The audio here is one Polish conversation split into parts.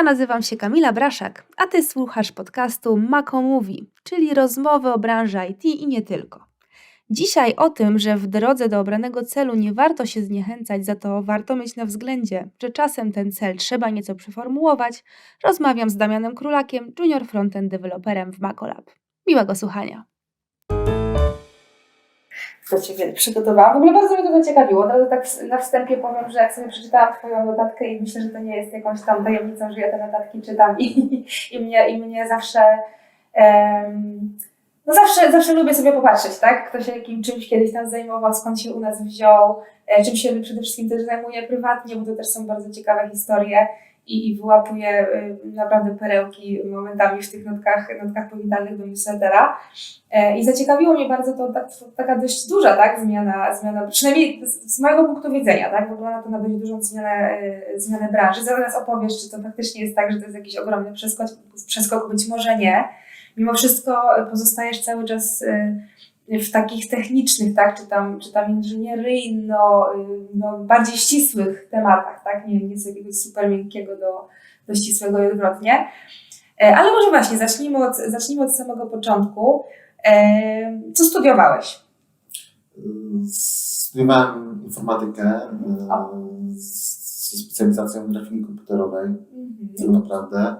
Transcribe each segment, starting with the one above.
Ja nazywam się Kamila Braszak, a ty słuchasz podcastu Mako Mówi, czyli rozmowy o branży IT i nie tylko. Dzisiaj o tym, że w drodze do obranego celu nie warto się zniechęcać, za to warto mieć na względzie, że czasem ten cel trzeba nieco przeformułować, rozmawiam z Damianem Królakiem, junior frontend developerem w Macolab. Miłego słuchania. Do Ciebie przygotowałam. W ogóle bardzo mnie to zaciekawiło. Od razu tak na wstępie powiem, że jak sobie przeczytałam Twoją notatkę i myślę, że to nie jest jakąś tam tajemnicą, że ja te notatki czytam i, i, mnie, i mnie zawsze em, no zawsze, zawsze lubię sobie popatrzeć, tak? Kto się jakim czymś kiedyś tam zajmował, skąd się u nas wziął, e, czym się przede wszystkim też zajmuje prywatnie, bo to też są bardzo ciekawe historie i, wyłapuję y, naprawdę perełki momentami w tych notkach, notkach powitalnych do newslettera. E, I zaciekawiło mnie bardzo to tak, taka dość duża tak, zmiana, zmiana, przynajmniej z, z mojego punktu widzenia, tak, wygląda to na dość dużą zmianę, e, zmianę branży. Zaraz opowiesz, czy to faktycznie jest tak, że to jest jakiś ogromny przeskok, przeskok być może nie. Mimo wszystko e, pozostajesz cały czas w takich technicznych, tak, czy tam, czy tam inżynieryjno, e, no, bardziej ścisłych tematach, tak, nie, nie z jakiegoś super miękkiego do, do ścisłego i odwrotnie. E, Ale może właśnie, zacznijmy od, zacznijmy od samego początku. E, Co studiowałeś? Studiowałem informatykę e, ze specjalizacją grafiki komputerowej, tak naprawdę.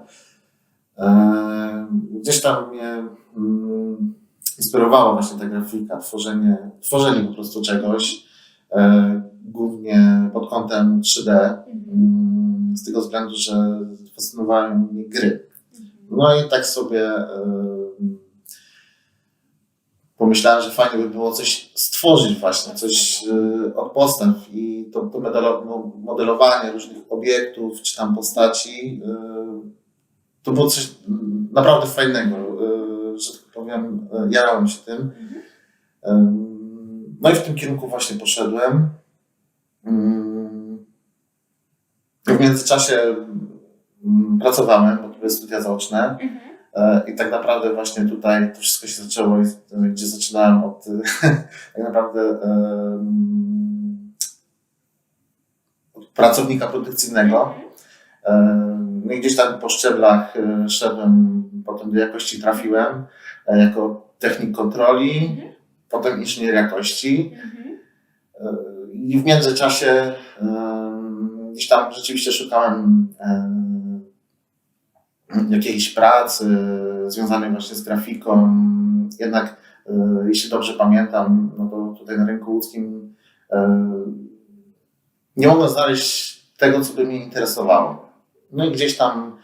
Gdzieś tam mnie mm, inspirowała właśnie ta grafika, tworzenie, tworzenie po prostu czegoś, e, głównie pod kątem 3D, mm, z tego względu, że fascynowały mnie gry. No i tak sobie em, pomyślałem, że fajnie by było coś stworzyć właśnie, coś e, od podstaw i to, to modelo- mo- modelowanie różnych obiektów czy tam postaci e, to było coś mm, naprawdę fajnego, e, powiem, e, jarałem się tym. No i w tym kierunku właśnie poszedłem. W międzyczasie mm, pracowałem, bo to były studia zaoczne. E, I tak naprawdę właśnie tutaj to wszystko się zaczęło, gdzie zaczynałem od tak naprawdę od pracownika produkcyjnego. No i gdzieś tam po szczeblach e, szedłem, potem do jakości trafiłem jako technik kontroli, potem inżynier jakości. E, I w międzyczasie em, gdzieś tam rzeczywiście szukałem em, jakiejś pracy związanej właśnie z grafiką. Jednak, e, jeśli dobrze pamiętam, no to tutaj na rynku łódzkim e, nie mogłem znaleźć tego, co by mnie interesowało. No i gdzieś tam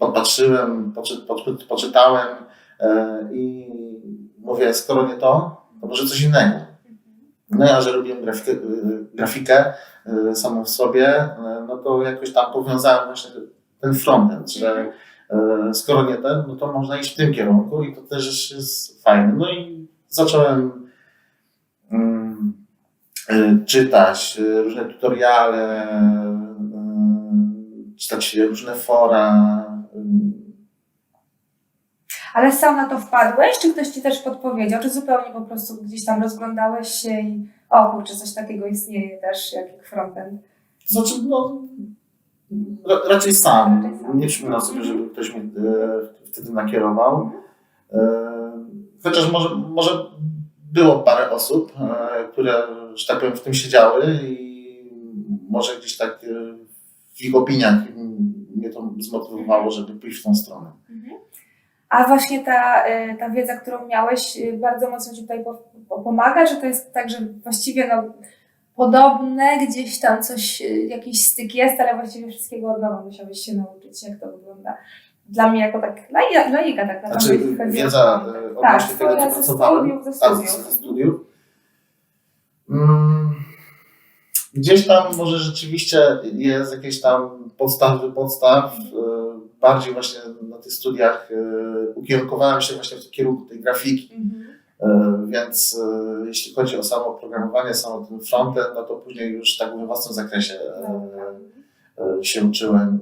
podpatrzyłem, poczy, poczy, poczytałem e, i mówię, skoro nie to, to może coś innego. No ja, że grafikę, e, grafikę e, samą w sobie, no to jakoś tam powiązałem właśnie ten frontend, że skoro nie ten, no to można iść w tym kierunku i to też jest fajne. No i zacząłem mm, czytać różne tutoriale, czytać różne fora. Ale sam na to wpadłeś, czy ktoś Ci też podpowiedział, czy zupełnie po prostu gdzieś tam rozglądałeś się i o kurczę, coś takiego istnieje też jak frontend? To znaczy, no, ra- raczej sam. Raczej sam. Nie przypominam sobie, Mhm. żeby ktoś mnie e, wtedy nakierował. E, Chociaż może, może było parę osób, e, które, że tak powiem, w tym siedziały i może gdzieś tak e, w ich opiniach mnie to zmotywowało, żeby pójść w tą stronę. A właśnie ta, y, ta wiedza, którą miałeś, y, bardzo mocno Ci tutaj po, po, pomaga, czy to jest tak, że właściwie no, podobne, gdzieś tam coś, y, jakiś styk jest, ale właściwie wszystkiego od nowa musiałeś się nauczyć, jak to wygląda. Dla mnie jako tak laika, laika tak naprawdę. Znaczy, o wiedza frontend. e, Tak, odnośnie tego, co ze pracowałem, studiów, ze tak, studiów. ze studiów. Mm, Gdzieś tam może rzeczywiście jest jakieś tam podstawy podstaw. e, Bardziej właśnie na tych studiach e, ukierunkowałem się właśnie w kierunku tej grafiki. Mhm. E, Więc jeśli chodzi o samo programowanie, samo ten frontend, no to później już tak w własnym zakresie e, e, się uczyłem.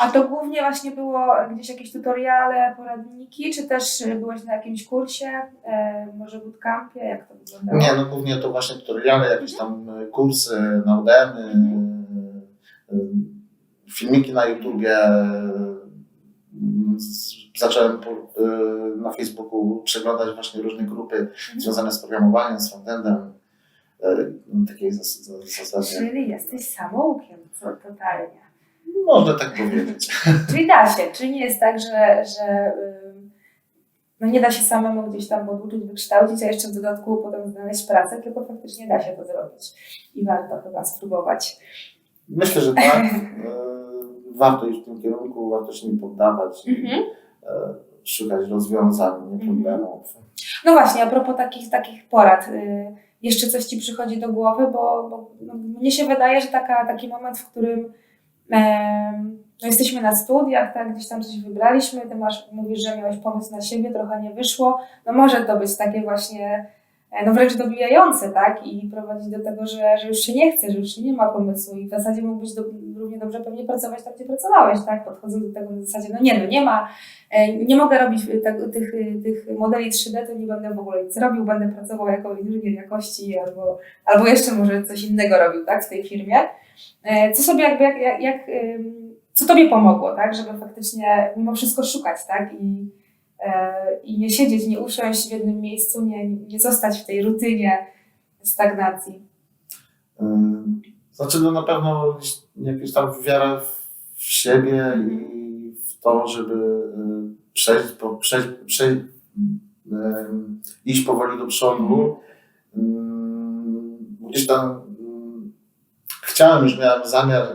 A to głównie właśnie było gdzieś jakieś tutoriale, poradniki, czy też y, byłeś na jakimś kursie, e, może bootcampie, jak to wyglądało? Nie, no głównie to właśnie tutoriale, jakieś tam e, kursy na Udemy. e, e, filmiki na YouTubie. Zacząłem y, na Facebooku przeglądać właśnie różne grupy związane z programowaniem, z frontendem. y, Takiej zas- zas- zasadzie. Czyli jesteś samoukiem, totalnie. Można tak powiedzieć. Czyli da się, czyli nie jest tak, że, że no nie da się samemu gdzieś tam poduczyć, wykształcić, a jeszcze w dodatku potem znaleźć pracę, tylko faktycznie da się to zrobić. I warto chyba spróbować. Myślę, że tak. Y, Warto iść w tym kierunku, warto się nie poddawać, Mhm. y, szukać rozwiązań, nie problemów. No właśnie, a propos takich, takich porad, y, jeszcze coś Ci przychodzi do głowy, bo, bo no, mnie się wydaje, że taka, taki moment, w którym no jesteśmy na studiach, tak, gdzieś tam coś wybraliśmy, Ty masz, mówisz, że miałeś pomysł na siebie, trochę nie wyszło, no może to być takie właśnie, e, no wręcz dobijające, tak, i prowadzić do tego, że, że już się nie chce, że już się nie ma pomysłu i w zasadzie mógłbyś do, równie dobrze pewnie pracować tam, gdzie pracowałeś, tak, podchodząc do tego w zasadzie, no nie, no nie ma, E, Nie mogę robić tego, tych, tych modeli 3D, to nie będę w ogóle nic robił, będę pracował jako inżynier jakości albo, albo jeszcze może coś innego robił tak, w tej firmie. E, Co sobie jakby, jak, jak, jak, co Tobie pomogło, tak, żeby faktycznie mimo wszystko szukać, tak, i, e, i nie siedzieć, nie usiąść w jednym miejscu, nie, nie zostać w tej rutynie stagnacji. Znaczy, no na pewno jakaś tam wiara w siebie i w to, żeby y, przejść, po, przejść, przejść iść powoli do przodu. Y, Gdzieś tam chciałem, już miałem zamiar y,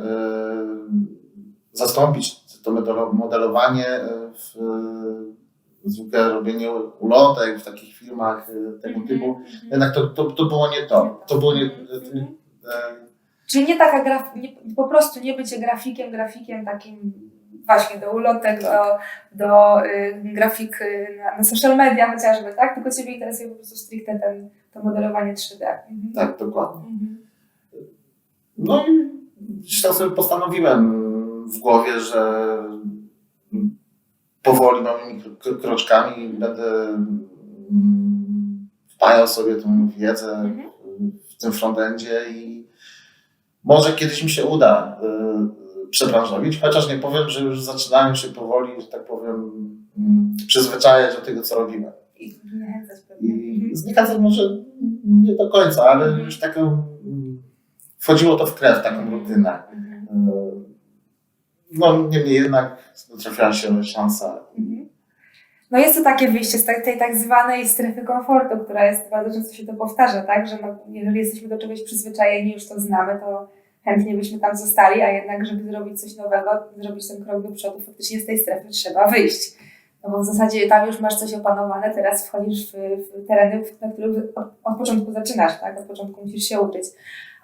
zastąpić to modelo- modelowanie y, w y, zwykłe robienie ulotek w takich firmach y, tego typu. Jednak to, to, to było nie to. To było nie, to nie y, Czyli nie taka graf, nie, po prostu nie bycie grafikiem, grafikiem takim właśnie do ulotek, do, do y, grafik y, na, na social media chociażby, tak? Tylko Ciebie interesuje po prostu stricte ten, to modelowanie 3D. Mhm. Tak, dokładnie. Mhm. No i gdzieś tam sobie postanowiłem w głowie, że powoli małymi kro- kroczkami będę mm, wpajał sobie tą wiedzę Mhm. w tym frontendzie i może kiedyś mi się uda y, przebranżowić, chociaż nie powiem, że już zaczynałem się powoli, że tak powiem, mm, przyzwyczajać do tego, co robimy. I zniechęcać może nie do końca, ale Mhm. już taką wchodziło to w krew, taką rutynę. Mhm. No niemniej jednak trafiała się szansa. Mhm. No jest to takie wyjście z tej, tak zwanej strefy komfortu, która jest, bardzo często się to powtarza, tak, że no, jeżeli jesteśmy do czegoś przyzwyczajeni, już to znamy, to chętnie byśmy tam zostali, a jednak, żeby zrobić coś nowego, zrobić ten krok do przodu, faktycznie z tej strefy trzeba wyjść. No bo w zasadzie tam już masz coś opanowane, teraz wchodzisz w, w tereny, na których od, od początku zaczynasz, tak? Od początku musisz się uczyć.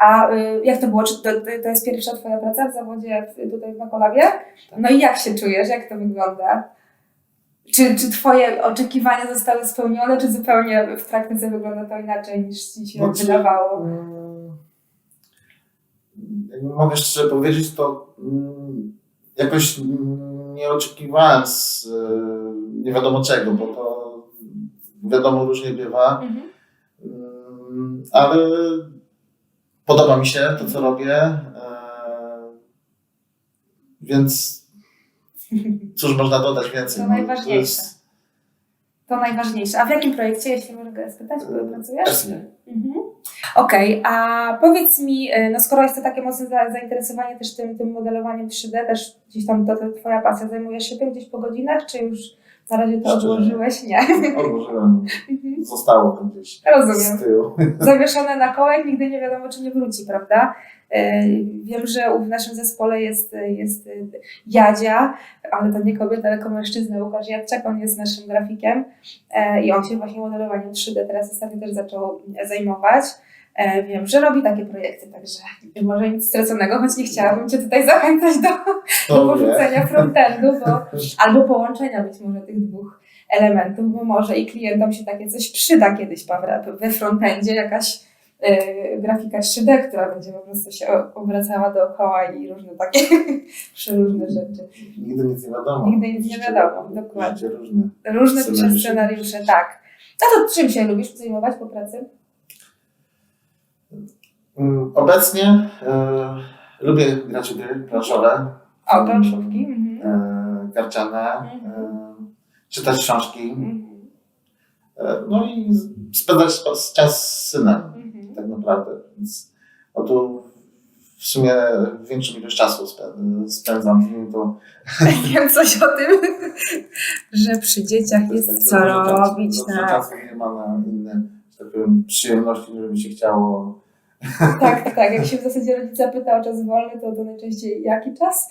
A y, jak to było? Czy to, to jest pierwsza Twoja praca w zawodzie tutaj w Makolabie? No i jak się czujesz? Jak to wygląda? Czy, czy Twoje oczekiwania zostały spełnione, czy zupełnie w praktyce wygląda to inaczej niż Ci się No, czy- wydawało? Mm, Jak mogę szczerze powiedzieć, to mm, jakoś nie oczekiwałem z e, nie wiadomo czego, bo to wiadomo różnie bywa, Mhm. Mm, ale podoba mi się to, co robię, e, więc cóż można dodać więcej? To No, najważniejsze. jest- To najważniejsze. A w jakim projekcie, jeśli mogę spytać, e, pracujesz? Pewnie. Mhm. Okej, a powiedz mi, y, no skoro jest to takie mocne za- zainteresowanie też tym, tym modelowaniem 3D, też gdzieś tam to, to twoja pasja, zajmujesz się tym gdzieś po godzinach, czy już na razie to Szczerze. odłożyłeś? Nie. Odłożyłem, Mhm. zostało to gdzieś Rozumiem. z tyłu. Zawieszone na kołek, nigdy nie wiadomo, czy nie wróci, prawda? Y, Wiem, że w naszym zespole jest, jest Jadzia, ale to nie kobieta, tylko mężczyzna, Łukasz Jadczak, on jest naszym grafikiem e, i on się właśnie modelowaniem 3D teraz ostatnio też zaczął zajmować. E, Wiem, że robi takie projekty, także może nic straconego, choć nie chciałabym Cię tutaj zachęcać do, do porzucenia frontendu, bo, albo połączenia być może tych dwóch elementów, bo może i klientom się takie coś przyda kiedyś prawda, we frontendzie, jakaś e, grafika 3D, która będzie po prostu się obracała dookoła i różne takie przeróżne rzeczy. Nigdy nic nie wiadomo. Nigdy nic nie wiadomo, dokładnie. Różne. Różne Scenariusze. scenariusze, tak. A to czym się lubisz zajmować po pracy? Mm, Obecnie e, lubię grać w gry planszowe. O, planszówki. Mhm. e, karciane, e, czytać książki, Mhm. no i spędzać czas- z synem, Mhm. tak naprawdę. Więc no tu w sumie większą ilość czasu spę- spędzam z nim, to Wiem coś o tym, że przy dzieciach to jest tak co czasu- robić. dużo Tak. czasu nie ma na inne, tak powiem, przyjemności, żeby się chciało. Tak, tak, tak. Jak się w zasadzie rodzica pyta o czas wolny, to to najczęściej jaki czas?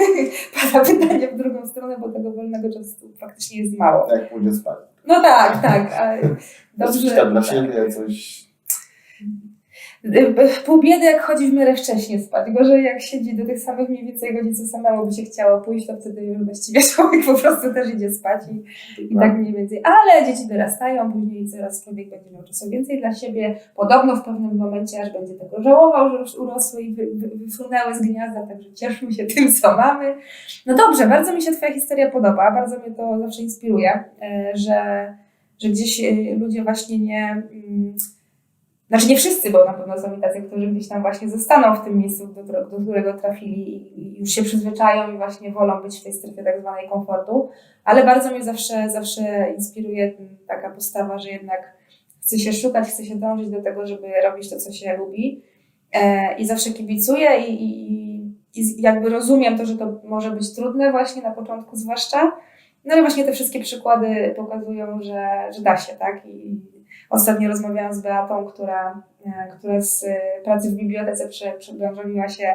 Pada pytanie w drugą stronę, bo tego wolnego czasu faktycznie jest mało. Jak pójdzie spać. No tak, tak, Coś dobrze. tam dla tak. siebie, coś Pół biedy jak chodzi w miarę wcześnie spać. Gorzej jak siedzi do tych samych mniej więcej godzin, co samemu by się chciało pójść, to wtedy już właściwie człowiek po prostu też idzie spać i, i tak mniej więcej. Ale dzieci dorastają, później coraz człowiek będzie miał czasu więcej dla siebie. Podobno w pewnym momencie aż będzie tego żałował, że już urosły i wy, wy, wyfrunęły z gniazda, także cieszmy się tym, co mamy. No dobrze, bardzo mi się Twoja historia podoba, bardzo mnie to zawsze inspiruje, e, że, że gdzieś e, ludzie właśnie nie... mm, znaczy nie wszyscy, bo na pewno są i tacy, którzy gdzieś tam właśnie zostaną w tym miejscu, do, do którego trafili i- już się przyzwyczają i właśnie wolą być w tej strefie tak zwanej komfortu. Ale bardzo mnie zawsze, zawsze inspiruje taka postawa, że jednak chce się szukać, chce się dążyć do tego, żeby robić to, co się lubi. E, I zawsze kibicuję i, i, i- jakby rozumiem to, że to może być trudne właśnie na początku zwłaszcza. No i właśnie te wszystkie przykłady pokazują, że, że da się, tak? I ostatnio rozmawiałam z Beatą, która, e, która z e, pracy w bibliotece prze, przebranżowiła się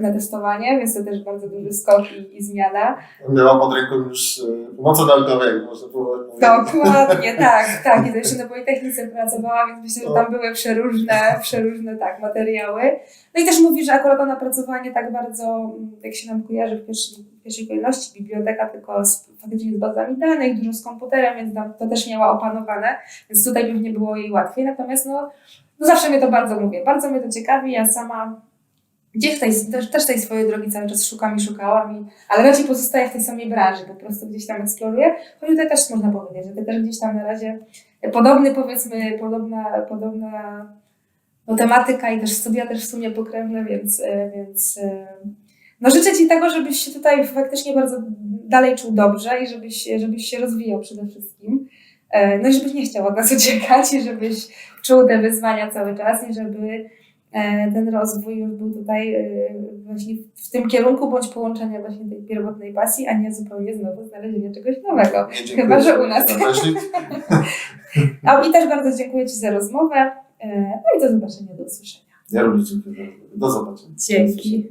na testowanie, więc to też bardzo duży skok i, i zmiana. miała pod ręką już e, pomocą naukowego, można było powiedzieć. Dokładnie, tak, tak. I to jeszcze na Politechnice pracowała, więc myślę, że tam były przeróżne, przeróżne tak, materiały. No i też mówi, że akurat ona pracowała nie tak bardzo, mm, jak się nam kojarzy w pierwszej, w pierwszej kolejności, biblioteka, tylko z, faktycznie z bazami danych, dużo z komputerem, więc tam to też miała opanowane, więc tutaj pewnie było jej łatwiej. Natomiast no, no zawsze mnie to bardzo mówię, bardzo mnie to ciekawi. Ja sama gdzieś tej, też, też tej swojej drogi cały czas szukam i szukałam, i, ale raczej pozostaję w tej samej branży, po prostu gdzieś tam eksploruję. Choć tutaj też można powiedzieć, że ty też gdzieś tam na razie podobny powiedzmy, podobna, podobna no, tematyka i też studia też w sumie pokrewne, więc, e, więc e, no życzę Ci tego, żebyś się tutaj faktycznie bardzo dalej czuł dobrze i żebyś, żebyś się rozwijał przede wszystkim. E, No i żebyś nie chciał od nas uciekać i żebyś czuł te wyzwania cały czas i żeby ten rozwój już był tutaj e, właśnie w tym kierunku bądź połączenia właśnie tej pierwotnej pasji, a nie zupełnie znowu znalezienia czegoś nowego. Dziękuję Chyba, że u nas. A, I też bardzo dziękuję Ci za rozmowę. E, No i do zobaczenia, do usłyszenia. Ja również dziękuję. Do zobaczenia. Dzięki.